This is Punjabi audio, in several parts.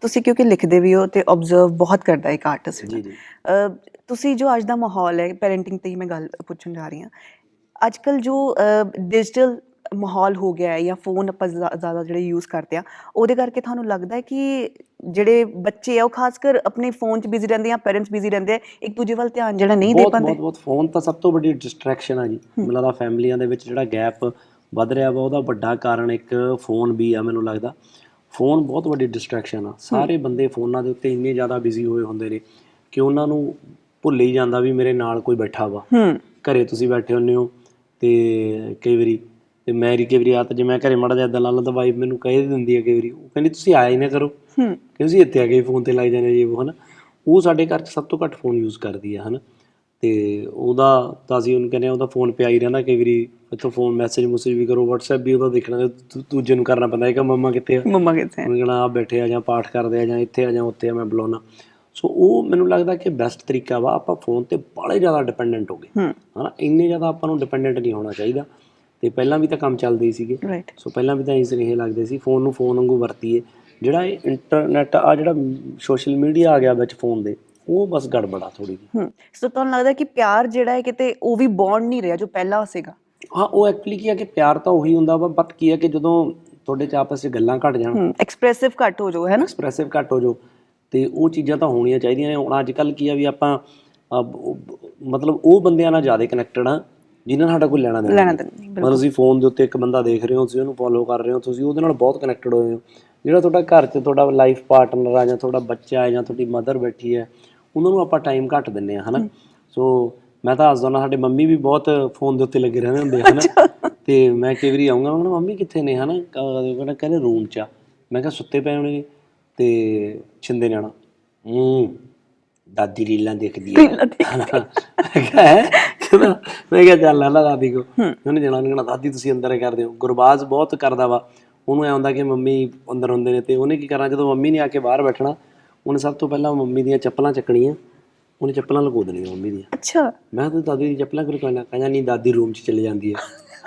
ਤੁਸੀਂ ਕਿਉਂਕਿ ਲਿਖਦੇ ਵੀ ਹੋ ਤੇ ਆਬਜ਼ਰਵ ਬਹੁਤ ਕਰਦਾ ਇੱਕ ਆਰਟਿਸਟ ਜੀ ਜੀ। ਤੁਸੀਂ ਜੋ ਅੱਜ ਦਾ ਮਾਹੌਲ ਹੈ ਪੈਰੈਂਟਿੰਗ ਤੇ ਹੀ ਮੈਂ ਗੱਲ ਪੁੱਛਣ ਜਾ ਰਹੀ ਹਾਂ। ਅੱਜ ਕੱਲ ਜੋ ਡਿਜੀਟਲ ਮਾਹੌਲ ਹੋ ਗਿਆ ਹੈ ਜਾਂ ਫੋਨ ਆਪਾਂ ਜ਼ਿਆ- ਜ਼ਿਆਦਾ ਜਿਹੜੇ ਯੂਜ਼ ਕਰਦੇ ਆ ਉਹਦੇ ਕਰਕੇ ਤੁਹਾਨੂੰ ਲੱਗਦਾ ਹੈ ਕਿ ਜਿਹੜੇ ਬੱਚੇ ਆ ਉਹ ਖਾਸ ਕਰ ਆਪਣੇ ਫੋਨ 'ਚ ਬਿਜ਼ੀ ਰਹਿੰਦੇ ਆ ਪੈਰੈਂਟਸ ਬਿਜ਼ੀ ਰਹਿੰਦੇ ਆ ਇੱਕ ਦੂਜੇ ਵੱਲ ਧਿਆਨ ਜਿਹੜਾ ਨਹੀਂ ਦੇ ਪਾਉਂਦੇ? ਬਹੁਤ ਬਹੁਤ ਫੋਨ ਤਾਂ ਸਭ ਤੋਂ ਵੱਡੀ ਡਿਸਟਰੈਕਸ਼ਨ ਆ ਜੀ। ਮੈਨੂੰ ਲੱਗਦਾ ਫੈਮਲੀਆਂ ਦੇ ਵਿੱਚ ਜਿਹੜਾ ਗੈਪ ਵੱਧ ਰਿਹਾ ਵਾ ਉਹਦਾ ਵੱਡਾ ਕਾਰਨ ਇੱਕ ਫੋਨ ਵੀ ਆ ਮੈਨੂੰ ਲੱਗਦਾ। ਫੋਨ ਬਹੁਤ ਵੱਡੀ ਡਿਸਟਰੈਕਸ਼ਨ ਆ। ਸਾਰੇ ਬੰਦੇ ਫੋਨਾਂ ਦੇ ਉੱਤੇ ਇੰਨੇ ਜ਼ਿਆਦਾ ਬਿਜ਼ੀ ਹੋਏ ਹੁੰਦੇ ਨੇ ਕਿ ਉਹਨਾਂ ਨੂੰ ਭੁੱਲ ਹੀ ਜਾਂਦਾ ਵੀ ਮੇਰੇ ਨਾਲ ਕੋਈ ਬੈਠਾ ਵਾ। ਹੂੰ। ਘਰੇ ਤੁਸੀਂ ਬੈਠੇ ਹੁੰਦੇ ਹੋ ਤੇ ਕਈ ਵਾਰੀ ਤੇ ਮੇਰੀ ਕਈ ਵਾਰੀ ਆਤ ਜੇ ਮੈਂ ਘਰੇ ਮੜਾ ਜਾਂਦਾ ਲਾ ਲਾ ਤਾਂ ਵਾਈਫ ਮੈਨੂੰ ਕਹਿ ਦਿੰਦੀ ਹੈ ਕਈ ਵਾਰੀ। ਉਹ ਕਹਿੰਦੀ ਤੁਸੀਂ ਆਇਆ ਹੀ ਨਾ ਕਰੋ। ਹੂੰ। ਕਿ ਤੁਸੀਂ ਇੱਥੇ ਆ ਕੇ ਫੋਨ ਤੇ ਲਾਈ ਜਾਂਦੇ ਜੀ ਉਹ ਹਨਾ। ਉਹ ਸਾਡੇ ਘਰ 'ਚ ਸਭ ਤੋਂ ਘੱਟ ਫੋਨ ਯੂਜ਼ ਕਰਦੀ ਆ ਹਨਾ। ਤੇ ਉਹਦਾ ਤਾਂ ਅਸੀਂ ਉਹਨੂੰ ਕਹਿੰਦੇ ਆ ਉਹਦਾ ਫੋਨ ਪਿਆ ਹੀ ਰਹਿੰਦਾ ਕਈ ਵਾਰੀ ਇੱਥੋਂ ਫੋਨ ਮੈਸੇਜ ਮੁਸੇਜ ਵੀ ਕਰੋ WhatsApp ਵੀ ਉਹਦਾ ਦੇਖਣਾ ਤੇ ਦੂਜੇ ਨੂੰ ਕਰਨਾ ਪੈਂਦਾ ਹੈ ਕਿ ਮੰਮਾ ਕਿੱਥੇ ਆ? ਮੰਮਾ ਕਿੱਥੇ ਹੈ ਉਹਨੇ ਕਹਿਣਾ ਆ ਬੈਠੇ ਆ ਜਾਂ ਪਾਠ ਕਰਦੇ ਆ ਜਾਂ ਇੱਥੇ ਆ ਜਾਂ ਉੱਥੇ ਆ ਮੈਂ ਬੁਲਾਉਣਾ ਸੋ ਉਹ ਮੈਨੂੰ ਲੱਗਦਾ ਕਿ ਬੈਸਟ ਤਰੀਕਾ ਵਾ ਆਪਾਂ ਫੋਨ ਤੇ ਬੜੇ ਜ਼ਿਆਦਾ ਡਿਪੈਂਡੈਂਟ ਹੋ ਗਏ। ਹੂੰ। ਹਨਾ ਇੰਨੇ ਜ਼ਿਆਦਾ ਆਪਾਂ ਨੂੰ ਡਿਪੈਂਡੈਂਟ ਨਹੀਂ ਹੋਣਾ ਚਾਹੀਦਾ। ਤੇ ਪਹਿਲਾਂ ਵੀ ਤਾਂ ਕੰਮ ਚੱਲਦੇ ਹੀ ਸੀਗੇ। ਸੋ ਪਹਿਲਾਂ ਵੀ ਤਾਂ ਇਸ ਸੁਨੇਹੇ ਲੱਗਦੇ ਸੀ ਫੋਨ ਨੂੰ ਫੋਨ ਵਾਂਗੂ ਵਰਤੀਏ। ਜਿਹੜਾ ਇਹ ਇੰਟਰਨੈਟ ਆ ਜਿਹੜਾ ਸੋਸ਼ਲ ਮੀਡੀਆ ਆ ਗਿਆ ਵਿੱਚ ਫੋਨ ਦੇ ਉਹ ਬਸ ਗੜਬੜਾ ਥੋੜੀ ਜਿਹੀ। ਹੂੰ ਸੋ ਤੁਹਾਨੂੰ ਲੱਗਦਾ ਕਿ ਪਿਆਰ ਜਿਹੜਾ ਹੈ ਕਿਤੇ ਉਹ ਵੀ ਬੌਂਡ ਨਹੀਂ ਰਿਹਾ ਜੋ ਪਹਿਲਾਂ ਸੀਗਾ? ਹਾਂ ਉਹ ਐਕਚੁਅਲੀ ਕੀ ਆ ਕਿ ਪਿਆਰ ਤਾਂ ਉਹੀ ਹੁੰਦਾ ਵਾ ਬਟ ਕੀ ਆ ਕਿ ਜਦੋਂ ਤੁਹਾਡੇ ਚ ਆਪਸ ਵਿੱਚ ਗੱਲਾਂ ਘਟ ਜਾਣ। ਹੂੰ ਐਕਸਪ੍ਰੈਸਿਵ ਘੱਟ ਹੋ ਜਾਓ ਹੈ ਨਾ? ਐਕਸਪ੍ਰੈਸਿਵ ਘੱਟ ਹੋ ਜਾਓ ਤੇ ਉਹ ਚੀਜ਼ਾਂ ਤਾਂ ਹੋਣੀਆਂ ਚਾਹੀਦੀਆਂ ਨੇ। ਹੁਣ ਅੱਜ ਕੱਲ ਕੀ ਆ ਵੀ ਆਪਾਂ ਮਤਲਬ ਉਹ ਬੰਦਿਆਂ ਨਾਲ ਜ਼ਿਆਦਾ ਕਨੈਕਟਡ ਆ ਜਿਨ੍ਹਾਂ ਨਾਲ ਸਾਡਾ ਕੋਈ ਲੈਣਾ ਦੇਣਾ ਲੈਣਾ ਨਹੀਂ। ਦੇਣਾ ਮਤਲਬ ਤੁਸੀਂ ਫੋਨ ਦੇ ਉੱਤੇ ਇੱਕ ਬੰਦਾ ਦੇਖ ਰਹੇ ਹੋ ਤੁਸੀਂ ਉਹਨੂੰ ਫੋਲੋ ਕਰ ਰਹੇ ਹੋ ਤੁਸੀਂ ਉਹਦੇ ਨਾਲ ਬਹੁਤ ਕਨੈਕਟਡ ਹੋਏ ਹੋ। ਜਿਹੜਾ ਤੁਹਾਡਾ ਘਰ 'ਚ ਤੁਹਾਡਾ ਲਾਈਫ ਪਾਰਟਨਰ ਆ ਜਾਂ ਤੁਹਾਡਾ ਬੱਚਾ ਹੈ ਜਾਂ ਤੁਹਾਡੀ ਮਦਰ ਬੈਠੀ ਹੈ ਉਹਨਾਂ ਨੂੰ ਆਪਾਂ ਟਾਈਮ ਘੱਟ ਦਿੰਨੇ ਆ ਹਨਾ? ਸੋ ਮੈਂ ਤਾਂ ਹੱਸਦਾ ਨਾ ਸਾਡੇ ਮੰਮੀ ਵੀ ਬਹੁਤ ਫੋਨ ਦੇ ਉੱਤੇ ਲੱਗੇ ਰਹਿੰਦੇ ਹੁੰਦੇ ਹਨਾ? ਤੇ ਮੈਂ ਕਈ ਵਾਰੀ ਆਉਂਗਾ ਮੈਂ ਮੰਮੀ ਕਿੱਥੇ ਨੇ? ਹਨਾ? ਕਹਿੰਦਾ ਕਹਿੰਦੇ ਰੂਮ 'ਚ ਆ। ਮੈਂ ਕਿਹਾ ਸੁੱਤੇ ਪਏ ਹੋਣਗੇ ਤੇ ਛਿੰਦੇ ਨਿਆਣਾ ਹੂੰ ਦਾਦੀ ਰੀਲਾਂ ਦੇਖਦੀ ਹੈ ਮੈਂ ਕਿਹਾ ਮੈਂ ਕਿਹਾ ਚੱਲ ਲਾ ਦਾਦੀ ਕੋ। ਉਹਨੇ ਜਾਣਾ ਉਹਨੇ ਕਹਿਣਾ ਦਾਦੀ ਤੁਸੀਂ ਅੰਦਰ ਕਰਦੇ ਹੋ। ਗੁਰਬਾਜ਼ ਬਹੁਤ ਕਰਦਾ ਵਾ। ਉਹਨੂੰ ਐ ਹੁੰਦਾ ਕਿ ਮੰਮੀ ਅੰਦਰ ਹੁੰਦੇ ਨੇ ਤੇ ਉਹਨੇ ਕੀ ਕਰਨਾ ਜਦੋਂ ਮੰਮੀ ਨੇ ਆ ਕੇ ਬਾਹਰ ਬੈਠਣਾ ਉਹਨੇ ਸਭ ਤੋਂ ਪਹਿਲਾਂ ਮੰਮੀ ਦੀਆਂ ਚੱਪਲਾਂ ਚੱਕਣੀਆਂ ਉਹਨੇ ਚੱਪਲਾਂ ਲਗੋ ਦੇਣੀਆਂ ਮੰਮੀ ਦੀਆਂ। ਅੱਛਾ। ਮੈਂ ਤੂੰ ਦਾਦੀ ਦੀ ਚੱਪਲਾਂ ਕਿਉਂ ਕਹਿੰਦਾ ਕਹਿੰਦਾ ਨਹੀਂ ਦਾਦੀ ਰੂਮ 'ਚ ਚਲੇ ਜਾਂਦੀ ਹੈ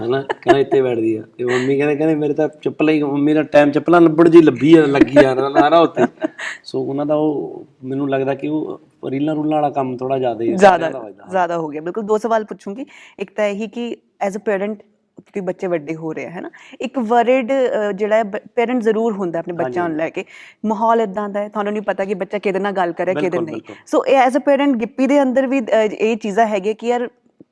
ਹਨਾ? ਕਹਿੰਦਾ ਇੱਥੇ ਬੈਠਦੀ ਆ। ਤੇ ਮੰਮੀ ਕਹਿੰਦੇ ਕਹਿੰਦੇ ਮੇਰੇ ਤਾਂ ਚੱਪਲਾਂ ਹੀ ਮੰਮੀ ਦਾ ਟਾਈਮ ਚੱਪਲਾਂ ਲੱਭਣ ਜੀ ਲੱਭੀ ਆ ਲੱਗੀ ਆ ਨਾ ਨਾ ਉੱਥੇ। ਸੋ ਉਹਨਾਂ ਦਾ ਉਹ ਮੈਨੂੰ ਲੱਗਦਾ ਕਿ ਉਹ ਰੀਲਾਂ ਰੂਲਾਂ ਵਾਲਾ ਕੰਮ ਥੋੜਾ ਜ਼ਿਆਦਾ ਹੀ ਜ਼ਿਆਦਾ ਜ਼ਿਆਦਾ ਹੋ ਗਿਆ। ਬਿਲਕੁਲ ਦੋ ਸਵਾਲ ਪੁੱਛੂੰਗੀ। ਇੱਕ ਤਾਂ ਇਹੀ ਕਿ ਐਜ਼ ਅ ਪੈਰੈਂਟ ਕਿਉਂਕਿ ਬੱਚੇ ਵੱਡੇ ਹੋ ਰਹੇ ਹੈ ਨਾ ਇੱਕ ਵਰਡ ਜਿਹੜਾ ਪੈਰੈਂਟ ਜ਼ਰੂਰ ਹੁੰਦਾ ਆਪਣੇ ਬੱਚਿਆਂ ਨੂੰ ਲੈ ਕੇ। ਮਾਹੌਲ ਇਦਾਂ ਦਾ ਹੈ ਤੁਹਾਨੂੰ ਨਹੀਂ ਪਤਾ ਕਿ ਬੱਚਾ ਕਿਹਦੇ ਨਾਲ ਗੱਲ ਕਰ ਰਿਹਾ ਕਿਹਦੇ ਨਹੀਂ। ਸੋ ਇਹ ਐਜ਼ ਅ ਪੈਰੈਂਟ ਗਿੱਪੀ ਦੇ ਅੰਦਰ ਵੀ ਇਹ ਚੀਜ਼ਾਂ ਹੈਗੀਆਂ ਕਿ ਯਾਰ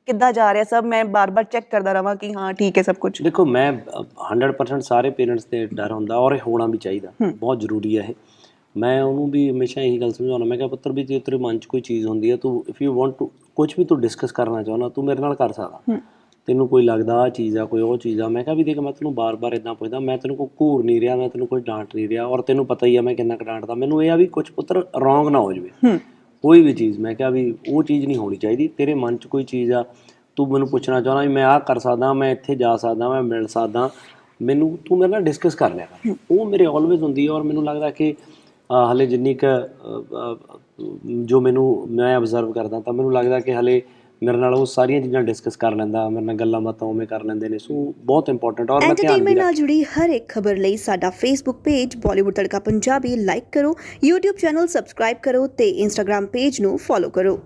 ਕਿੱਦਾਂ ਜਾ ਰਿਹਾ ਸਭ ਮੈਂ ਬਾਰ-ਬਾਰ ਚੈੱਕ ਕਰਦਾ ਰਵਾਂ ਕਿ ਹਾਂ ਠੀਕ ਹੈ ਸਭ ਕੁਝ ਦੇਖੋ ਮੈਂ ਅ, 100% ਸਾਰੇ ਪੇਰੈਂਟਸ ਤੇ ਡਰ ਹੁੰਦਾ ਔਰ ਇਹ ਹੋਣਾ ਵੀ ਚਾਹੀਦਾ। ਬਹੁਤ ਜ਼ਰੂਰੀ ਹੈ ਇਹ। ਮੈਂ ਉਹਨੂੰ ਵੀ ਹਮੇਸ਼ਾ ਇਹੀ ਗੱਲ ਸਮਝਾਉਣਾ ਮੈਂ ਕਿਹਾ ਪੁੱਤਰ ਵੀ ਜੇ ਤੇਰੇ ਮਨ 'ਚ ਕੋਈ ਚੀਜ਼ ਹੁੰਦੀ ਹੈ ਤੂੰ ਇਫ ਯੂ ਵਾਂਟ ਟੂ ਕੁਝ ਵੀ ਤੂੰ ਡਿਸਕਸ ਕਰਨਾ ਚਾਹੁੰਦਾ ਤੂੰ ਮੇਰੇ ਨਾਲ ਕਰ ਸਕਦਾ। ਤੈਨੂੰ ਕੋਈ ਲੱਗਦਾ ਆ ਚੀਜ਼ ਆ ਕੋਈ ਉਹ ਚੀਜ਼ ਆ ਮੈਂ ਕਿਹਾ ਵੀ ਦੇਖ ਮੈਂ ਤੈਨੂੰ ਬਾਰ-ਬਾਰ ਇਦਾਂ ਪੁੱਛਦਾ ਮੈਂ ਤੈਨੂੰ ਕੋਈ ਘੂਰ ਨਹੀਂ ਰਿਹਾ ਮੈਂ ਤੈਨੂੰ ਕੋਈ ਡਾਂਟ ਨਹੀਂ ਰਿਹਾ ਔਰ ਤੈਨੂੰ ਪਤਾ ਹੀ ਆ ਮੈਂ ਕਿੰਨਾ ਕੁ ਡਾਂਟਦਾ ਮੈਨੂੰ ਇਹ ਆ ਵੀ ਕੁਝ ਪੁੱਤਰ ਰੋਂਗ ਨਾ ਹੋ ਜਾਵੇ। ਕੋਈ ਵੀ ਚੀਜ਼ ਮੈਂ ਕਿਹਾ ਵੀ ਉਹ ਚੀਜ਼ ਨਹੀਂ ਹੋਣੀ ਚਾਹੀਦੀ ਤੇਰੇ ਮਨ 'ਚ ਕੋਈ ਚੀਜ਼ ਆ ਤੂੰ ਮੈਨੂੰ ਪੁੱਛਣਾ ਚਾਹੁੰਦਾ ਵੀ ਮੈਂ ਆਹ ਕਰ ਸਕਦਾ ਮੈਂ ਇੱਥੇ ਜਾ ਸਕਦਾ ਮੈਂ ਮਿਲ ਸਕਦਾ ਮੈਨੂੰ ਤੂੰ ਮੇਰੇ ਨਾਲ ਡਿਸਕਸ ਕਰ ਲਿਆ ਕਰ। ਉਹ ਮੇਰੇ ਆਲਵੇਜ਼ ਹੁੰਦੀ ਹੈ ਔਰ ਮੈਨੂੰ ਲੱਗਦਾ ਕਿ ਹਲੇ ਜਿੰਨੀ ਕ ਜੋ ਮੈਨੂੰ ਮੈਂ ਆਬਜ਼ਰਵ ਕਰਦਾ ਤਾਂ ਮੈਨੂੰ ਲੱਗਦਾ ਕਿ ਹਲੇ ਮੇਰੇ ਨਾਲ ਉਹ ਸਾਰੀਆਂ ਚੀਜ਼ਾਂ ਡਿਸਕਸ ਕਰ ਲੈਂਦਾ ਮੇਰੇ ਨਾਲ ਗੱਲਾਂ ਬਾਤਾਂ ਉਵੇਂ ਕਰ ਲੈਂਦੇ ਨੇ ਸੋ ਬਹੁਤ ਇੰਪੋਰਟੈਂਟ ਔਰ ਮੈਂ ਧਿਆਨ ਵੀ ਐਂਟਰਟੇਨਮੈਂਟ ਨਾਲ ਜੁੜੀ ਹਰ ਇੱਕ ਖਬਰ ਲਈ ਸਾਡਾ Facebook page Bollywood Tadka Punjabi like ਕਰੋ YouTube ਚੈਨਲ ਸਬਸਕ੍ਰਾਈਬ ਕਰੋ ਤੇ Instagram ਪੇਜ ਨੂੰ ਫੋਲੋ ਕਰੋ।